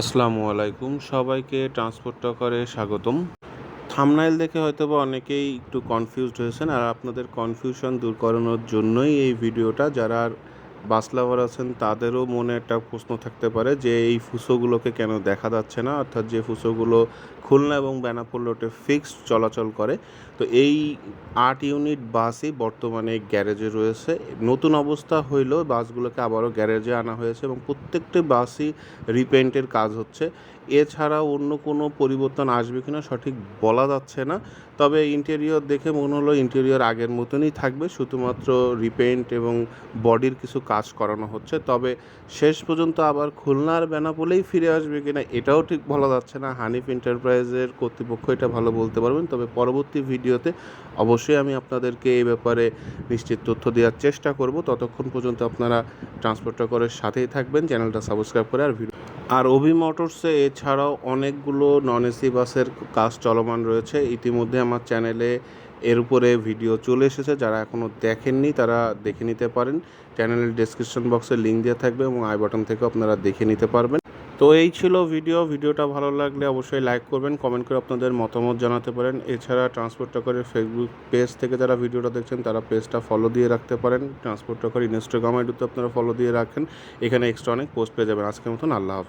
আসসালামু আলাইকুম। সবাইকে ট্রান্সপোর্ট টকারে স্বাগতম। থামনাইল দেখে হয়তো বা অনেকেই একটু কনফিউজড হয়েছেন আর আপনাদের কনফিউশন দূর করানোর জন্যই এই ভিডিওটা। যারা বাস লাভার আছেন, তাদেরও মনে একটা প্রশ্ন থাকতে পারে যে এই ফুসোগুলোকে কেন দেখা যাচ্ছে না? অর্থাৎ যে ফুসোগুলো খুলনা এবং বেনাপোল রোডে ফিক্সড চলাচল করে, তো এই আট ইউনিট বাসই বর্তমানে গ্যারেজে রয়েছে। নতুন অবস্থা হইলেও বাসগুলোকে আবারও গ্যারেজে আনা হয়েছে এবং প্রত্যেকটি বাসই রিপেন্টের কাজ হচ্ছে। এছাড়া অন্য কোনো পরিবর্তন আসবে কিনা সঠিক বলা যাচ্ছে না, তবে ইন্টেরিয়র দেখে মনে হলো ইন্টেরিয়র আগের মতনই থাকবে, শুধুমাত্র রিপেন্ট এবং বডির কিছু কাজ করানো হচ্ছে। তবে শেষ পর্যন্ত আবার খুলনার বেনাপোলেই ফিরে আসবে কিনা এটাও ঠিক বলা যাচ্ছে না। হানিফ এন্টারপ্রাইজের কর্তৃপক্ষ এটা ভালো বলতে পারবেন। তবে পরবর্তী ভিডিওতে অবশ্যই আমি আপনাদেরকে এই ব্যাপারে নিশ্চিত তথ্য দেওয়ার চেষ্টা করব। ততক্ষণ পর্যন্ত আপনারা ট্রান্সপোর্টার করের সাথেই থাকবেন। চ্যানেলটা সাবস্ক্রাইব করে আর ভিডিও আর অভি মোটরসে এছাড়াও অনেকগুলো নন এসি বাসের কাজ চলমান রয়েছে। ইতিমধ্যে আমার চ্যানেলে এর উপরে ভিডিও চলে এসেছে। যারা এখনও দেখেননি, তারা দেখে নিতে পারেন। চ্যানেলের ডেসক্রিপশন বক্সে লিঙ্ক দেওয়া থাকবে এবং আই বাটন থেকে আপনারা দেখে নিতে পারবেন। তো এই ছিল ভিডিও ভিডিওটা ভালো লাগলে অবশ্যই লাইক করবেন কমেন্ট করে আপনাদের মতামত জানাতে পারেন। এছাড়া ট্রান্সপোর্ট টকারের ফেসবুক পেজ থেকে যারা ভিডিওটা দেখছেন, তারা পেজটা ফলো দিয়ে রাখতে পারেন। ট্রান্সপোর্ট টকার ইনস্টাগ্রাম আইডিতে আপনারা ফলো দিয়ে রাখেন। এখানে এক্সট্রা অনেক পোস্ট পেয়ে যাবেন। আজকের মতন আল্লাহ